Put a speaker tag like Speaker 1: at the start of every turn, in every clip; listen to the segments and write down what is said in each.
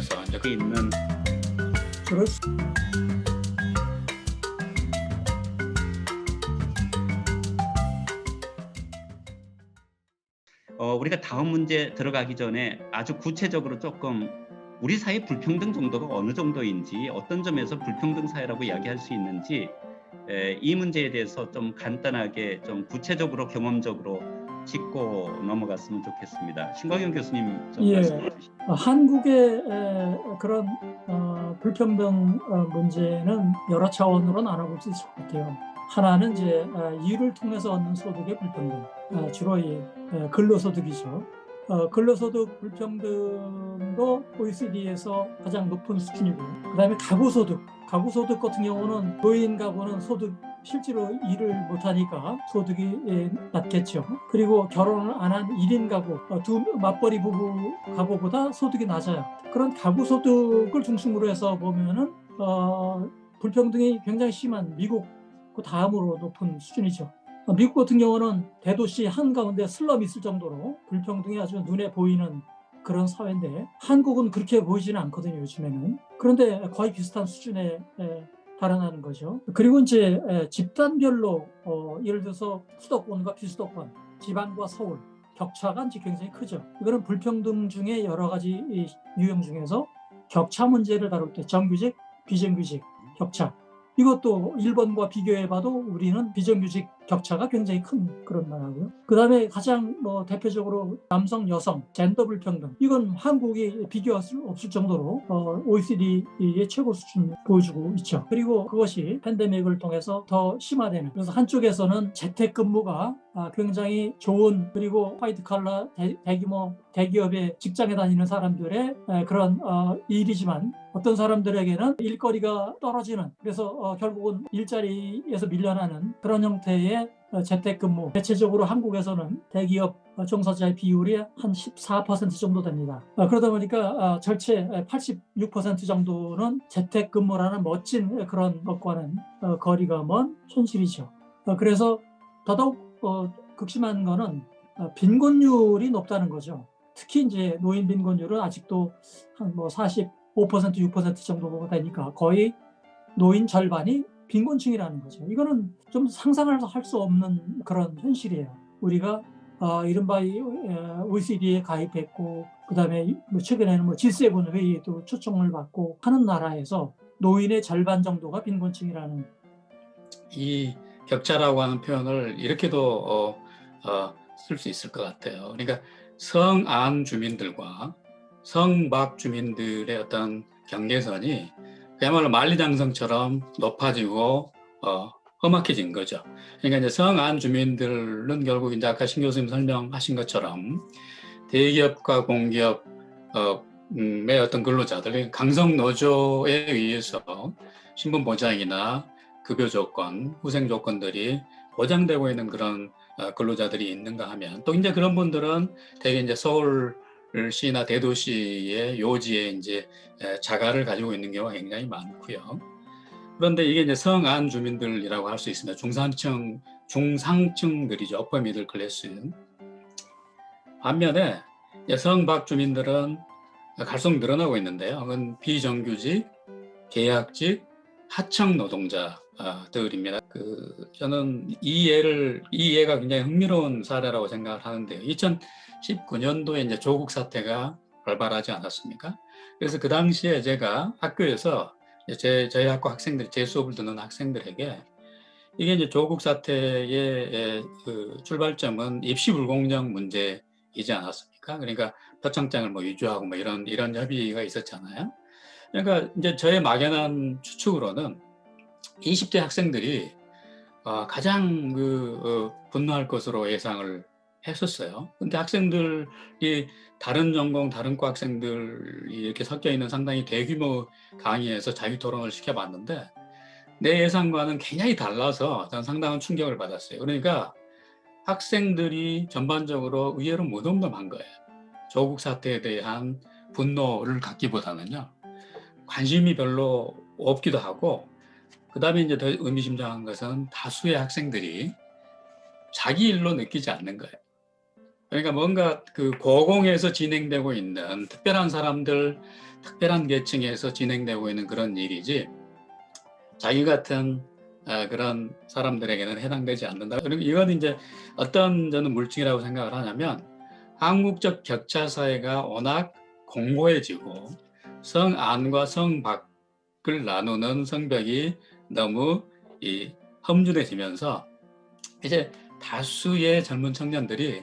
Speaker 1: 대해서 이제 그 있는
Speaker 2: 그럴 수
Speaker 1: 어, 우리가 다음 문제 들어가기 전에 아주 구체적으로 조금 우리 사회 불평등 정도가 어느 정도인지 어떤 점에서 불평등 사회라고 이야기할 수 있는지 에, 이 문제에 대해서 좀 간단하게 좀 구체적으로 경험적으로 짚고 넘어갔으면 좋겠습니다. 신광현 교수님 좀
Speaker 2: 예.
Speaker 1: 말씀해 주시죠.
Speaker 2: 어, 한국의 에, 그런 어, 불평등 어, 문제는 여러 차원으로 나눠볼 수 있을 것 같아요. 하나는 이제 어, 일을 통해서 얻는 소득의 불평등, 어, 주로 이 에, 근로소득이죠. 어, 근로소득 불평등도 OECD에서 가장 높은 수준이고요. 그다음에 가구소득, 가구소득 같은 경우는 노인 가구는 소득 실제로 일을 못하니까 소득이 예, 낮겠죠. 그리고 결혼을 안 한 1인 가구, 어, 두 맞벌이 부부 가구보다 소득이 낮아요. 그런 가구 소득을 중심으로 해서 보면은 어, 불평등이 굉장히 심한 미국 그 다음으로 높은 수준이죠. 어, 미국 같은 경우는 대도시 한가운데 슬럼이 있을 정도로 불평등이 아주 눈에 보이는 그런 사회인데 한국은 그렇게 보이지는 않거든요 요즘에는 그런데 거의 비슷한 수준에 에, 달아나는 거죠. 그리고 이제 에, 집단별로 어, 예를 들어서 수도권과 비수도권, 지방과 서울 격차가 이제 굉장히 크죠. 이거는 불평등 중에 여러 가지 이 유형 중에서 격차 문제를 다룰 때 정규직, 비정규직 격차 이것도 일본과 비교해봐도 우리는 비정규직 격차가 굉장히 큰 그런 나라고요. 그 다음에 가장 뭐 대표적으로 남성, 여성, 젠더 불평등 이건 한국이 비교할 수 없을 정도로 어, OECD의 최고 수준 보여주고 있죠. 그리고 그것이 팬데믹을 통해서 더 심화되는 그래서 한쪽에서는 재택근무가 아, 굉장히 좋은 그리고 화이트 칼라 대, 대규모 대기업의 직장에 다니는 사람들의 에, 그런 어, 일이지만 어떤 사람들에게는 일거리가 떨어지는 그래서 어, 결국은 일자리에서 밀려나는 그런 형태의 어, 재택근무 대체적으로 한국에서는 대기업 어, 종사자의 비율이 한 14% 정도 됩니다. 어, 그러다 보니까 어, 절체 86% 정도는 재택근무라는 멋진 그런 것과는 어, 거리가 먼 현실이죠. 어, 그래서 더더욱 어, 극심한 거는 어, 빈곤율이 높다는 거죠. 특히 이제 노인 빈곤율은 아직도 한 뭐 45% 6% 정도가 되니까 거의 노인 절반이 빈곤층이라는 거죠. 이거는 좀 상상을 할 수 없는 그런 현실이에요. 우리가 어, 이른바 OECD에 가입했고 그다음에 뭐 최근에는 뭐 G7 회의에도 초청을 받고 하는 나라에서 노인의 절반 정도가 빈곤층이라는
Speaker 1: 이 격차라고 하는 표현을 이렇게도 어, 어, 쓸 수 있을 것 같아요. 그러니까 성안 주민들과 성박 주민들의 어떤 경계선이 그야말로 만리장성처럼 높아지고 어, 험악해진 거죠. 그러니까 이제 성안 주민들은 결국 이제 아까 신 교수님 설명하신 것처럼 대기업과 공기업 어, 의 어떤 근로자들, 강성 노조에 의해서 신분 보장이나 급여 조건, 후생 조건들이 보장되고 있는 그런 어, 근로자들이 있는가 하면 또 이제 그런 분들은 대개 이제 서울 시나 대도시의 요지에 이제 에, 자가를 가지고 있는 경우가 굉장히 많고요. 그런데 이게 이제 성안 주민들이라고 할 수 있습니다. 중산층, 중상층들이죠. 어퍼 미들 클래스. 반면에 성박 주민들은 갈수록 늘어나고 있는데요. 그건 비정규직, 계약직, 하청 노동자들입니다. 그 저는 이 예를 이 예가 굉장히 흥미로운 사례라고 생각을 하는데요. 2019년도에 이제 조국 사태가 발발하지 않았습니까? 그래서 그 당시에 제가 학교에서 제 저희 학교 학생들 제 수업을 듣는 학생들에게 이게 이제 조국 사태의 그 출발점은 입시 불공정 문제이지 않았습니까? 그러니까 표창장을 뭐 위조하고 뭐 이런 이런 협의가 있었잖아요. 그러니까 이제 저의 막연한 추측으로는 20대 학생들이 어, 가장 그 어, 분노할 것으로 예상을 했었어요. 근데 학생들이 다른 전공, 다른 과 학생들이 이렇게 섞여 있는 상당히 대규모 강의에서 자유 토론을 시켜봤는데 내 예상과는 굉장히 달라서 저는 상당한 충격을 받았어요. 그러니까 학생들이 전반적으로 의외로 무덤덤한 거예요. 조국 사태에 대한 분노를 갖기보다는요. 관심이 별로 없기도 하고 그 다음에 이제 더 의미심장한 것은 다수의 학생들이 자기 일로 느끼지 않는 거예요. 그러니까 뭔가 그 고공에서 진행되고 있는 특별한 사람들, 특별한 계층에서 진행되고 있는 그런 일이지 자기 같은 아, 그런 사람들에게는 해당되지 않는다. 그리고 이건 이제 어떤 저는 물증이라고 생각을 하냐면 한국적 격차 사회가 워낙 공고해지고 성 안과 성박을 나누는 성벽이 너무 이 험준해지면서 이제 다수의 젊은 청년들이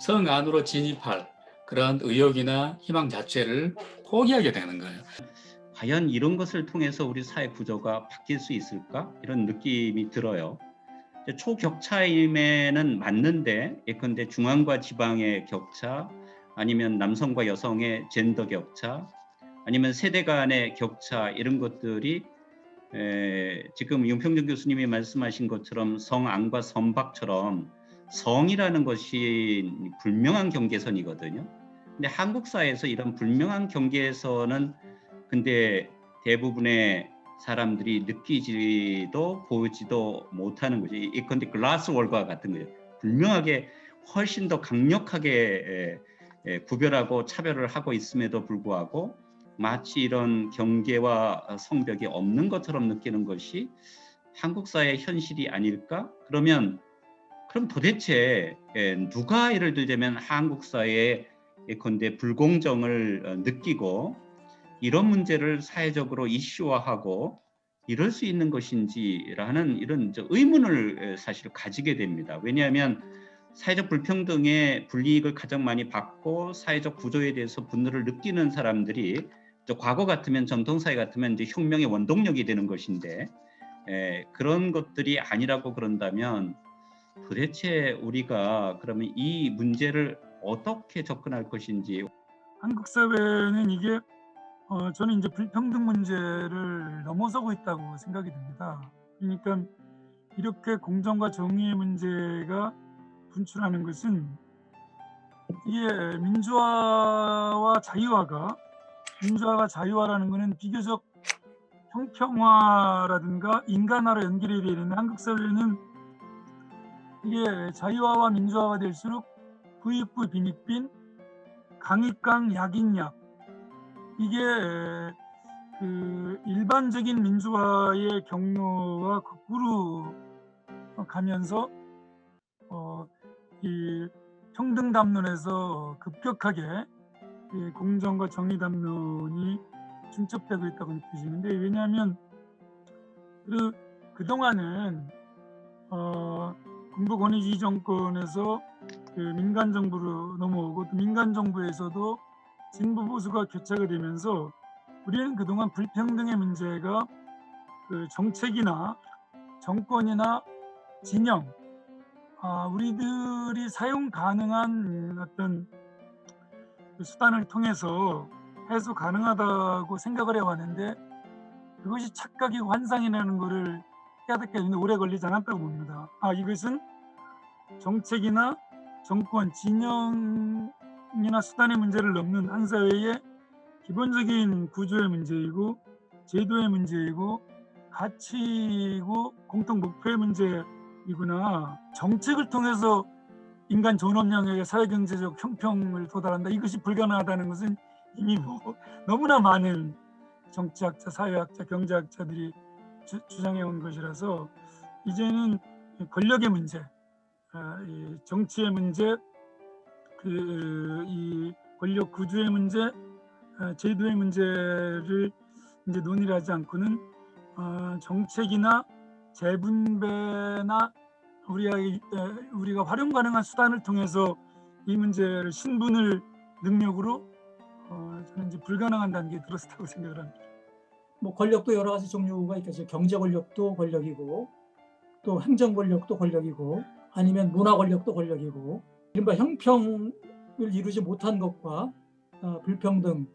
Speaker 1: 성 안으로 진입할 그런 의욕이나 희망 자체를 포기하게 되는 거예요.
Speaker 3: 과연 이런 것을 통해서 우리 사회 구조가 바뀔 수 있을까? 이런 느낌이 들어요. 초격차임에는 맞는데 예컨대 중앙과 지방의 격차, 아니면 남성과 여성의 젠더 격차, 아니면 세대 간의 격차 이런 것들이 에, 지금 윤평정 교수님이 말씀하신 것처럼 성안과 선박처럼 성이라는 것이 불명한 경계선이거든요. 근데 한국 사회에서 이런 불명한 경계선은 근데 대부분의 사람들이 느끼지도 보지도 못하는 거죠. 이컨대 글라스 월과 같은 거예요. 분명하게 훨씬 더 강력하게 구별하고 차별을 하고 있음에도 불구하고 마치 이런 경계와 성벽이 없는 것처럼 느끼는 것이 한국 사회의 현실이 아닐까? 그러면 그럼 도대체 에, 누가 예를 들자면 한국 사회에 예컨대 불공정을 어, 느끼고 이런 문제를 사회적으로 이슈화하고 이럴 수 있는 것인지라는 이런 저 의문을 사실 가지게 됩니다. 왜냐하면 사회적 불평등의 불이익을 가장 많이 받고 사회적 구조에 대해서 분노를 느끼는 사람들이 저 과거 같으면 전통 사회 같으면 이제 혁명의 원동력이 되는 것인데 에, 그런 것들이 아니라고 그런다면 도대체 우리가 그러면 이 문제를 어떻게 접근할 것인지
Speaker 4: 한국 사회는 이게 어, 저는 이제 불평등 문제를 넘어서고 있다고 생각이 듭니다. 그러니까 이렇게 공정과 정의의 문제가 분출하는 것은 이게 민주화와 자유화가 민주화와 자유화라는 것은 비교적 형평화라든가 인간화로 연결이 되는 한국 사회는 이게 자유화와 민주화가 될수록 부익부 빈익빈 강익강 약익약. 이게 그 일반적인 민주화의 경로와 거꾸로 가면서 어, 이 평등 담론에서 급격하게 이 공정과 정의 담론이 중첩되고 있다고 느껴지는데 왜냐하면 그 그동안은 어, 군부 권위주의 정권에서 그 민간 정부로 넘어오고 또 민간 정부에서도 진보 보수가 교차가 되면서 우리는 그동안 불평등의 문제가 그 정책이나 정권이나 진영 아, 우리들이 사용 가능한 어떤 그 수단을 통해서 해소 가능하다고 생각을 해왔는데 그것이 착각이고 환상이라는 것을 깨닫게 오래 걸리지 않았다고 봅니다. 아 이것은 정책이나 정권 진영이나 수단의 문제를 넘는 한 사회의 기본적인 구조의 문제이고 제도의 문제이고 가치이고 공통 목표의 문제이구나 정책을 통해서 인간 존엄량의 사회경제적 형평을 도달한다. 이것이 불가능하다는 것은 이미 뭐 너무나 많은 정치학자, 사회학자, 경제학자들이 주, 주장해온 것이라서 이제는 권력의 문제, 아, 이 정치의 문제, 그 이 권력 구조의 문제, 아, 제도의 문제를 이제 논의를 하지 않고는 어, 정책이나 재분배나 우리가 우리가 활용 가능한 수단을 통해서 이 문제를 신분을 능력으로 어, 저는 이제 불가능한 단계에 들었다고 생각을 합니다.
Speaker 2: 뭐 권력도 여러 가지 종류가 있겠죠. 경제 권력도 권력이고 또 행정 권력도 권력이고 아니면 문화 권력도 권력이고 이른바 형평을 이루지 못한 것과 어, 불평등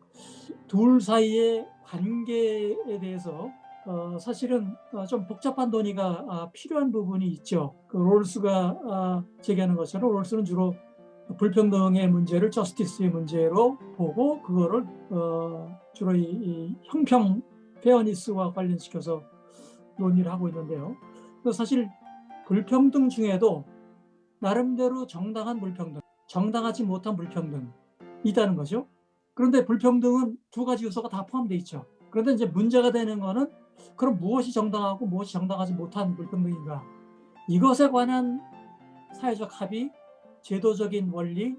Speaker 2: 둘 사이의 관계에 대해서 어, 사실은 어, 좀 복잡한 논의가 아, 필요한 부분이 있죠. 그 롤스가 아, 제기하는 것처럼 롤스는 주로 불평등의 문제를 저스티스의 문제로 보고 그거를 어, 주로 이, 이 형평 페어니스와 관련시켜서 논의를 하고 있는데요. 그래서 사실 불평등 중에도 나름대로 정당한 불평등, 정당하지 못한 불평등 있다는 거죠. 그런데 불평등은 두 가지 요소가 다 포함되어 있죠. 그런데 이제 문제가 되는 거는 그럼 무엇이 정당하고 무엇이 정당하지 못한 불평등인가? 이것에 관한 사회적 합의, 제도적인 원리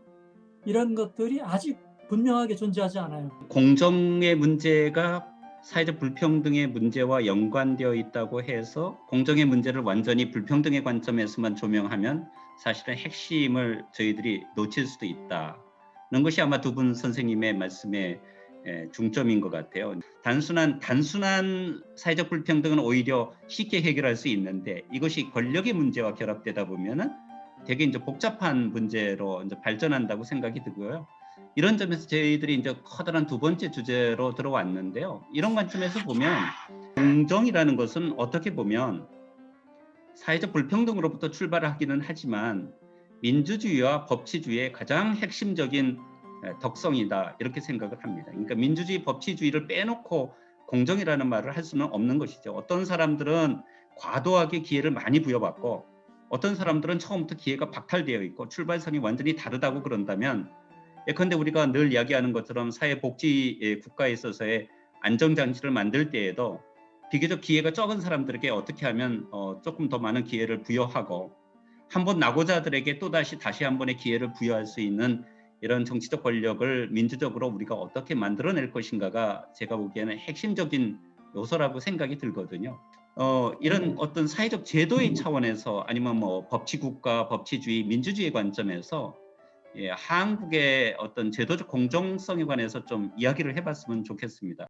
Speaker 2: 이런 것들이 아직 분명하게 존재하지 않아요.
Speaker 3: 공정의 문제가 사회적 불평등의 문제와 연관되어 있다고 해서 공정의 문제를 완전히 불평등의 관점에서만 조명하면 사실은 핵심을 저희들이 놓칠 수도 있다는 것이 아마 두 분 선생님의 말씀의 에, 중점인 것 같아요. 단순한 단순한 사회적 불평등은 오히려 쉽게 해결할 수 있는데 이것이 권력의 문제와 결합되다 보면은 되게 이제 복잡한 문제로 이제 발전한다고 생각이 들고요. 이런 점에서 저희들이 이제 커다란 두 번째 주제로 들어왔는데요. 이런 관점에서 보면 공정이라는 것은 어떻게 보면 사회적 불평등으로부터 출발을 하기는 하지만 민주주의와 법치주의의 가장 핵심적인 에, 덕성이다 이렇게 생각을 합니다. 그러니까 민주주의, 법치주의를 빼놓고 공정이라는 말을 할 수는 없는 것이죠. 어떤 사람들은 과도하게 기회를 많이 부여받고 어떤 사람들은 처음부터 기회가 박탈되어 있고 출발선이 완전히 다르다고 그런다면 예컨대 우리가 늘 이야기하는 것처럼 사회복지 예, 국가에 있어서의 안정장치를 만들 때에도 비교적 기회가 적은 사람들에게 어떻게 하면 어, 조금 더 많은 기회를 부여하고 한 번 낙오자들에게 또 다시 다시 한 번의 기회를 부여할 수 있는 이런 정치적 권력을 민주적으로 우리가 어떻게 만들어낼 것인가가 제가 보기에는 핵심적인 요소라고 생각이 들거든요. 어, 이런 어떤 사회적 제도의 차원에서 아니면 뭐 법치국가, 법치주의, 민주주의 관점에서 예, 한국의 어떤 제도적 공정성에 관해서 좀 이야기를 해봤으면 좋겠습니다.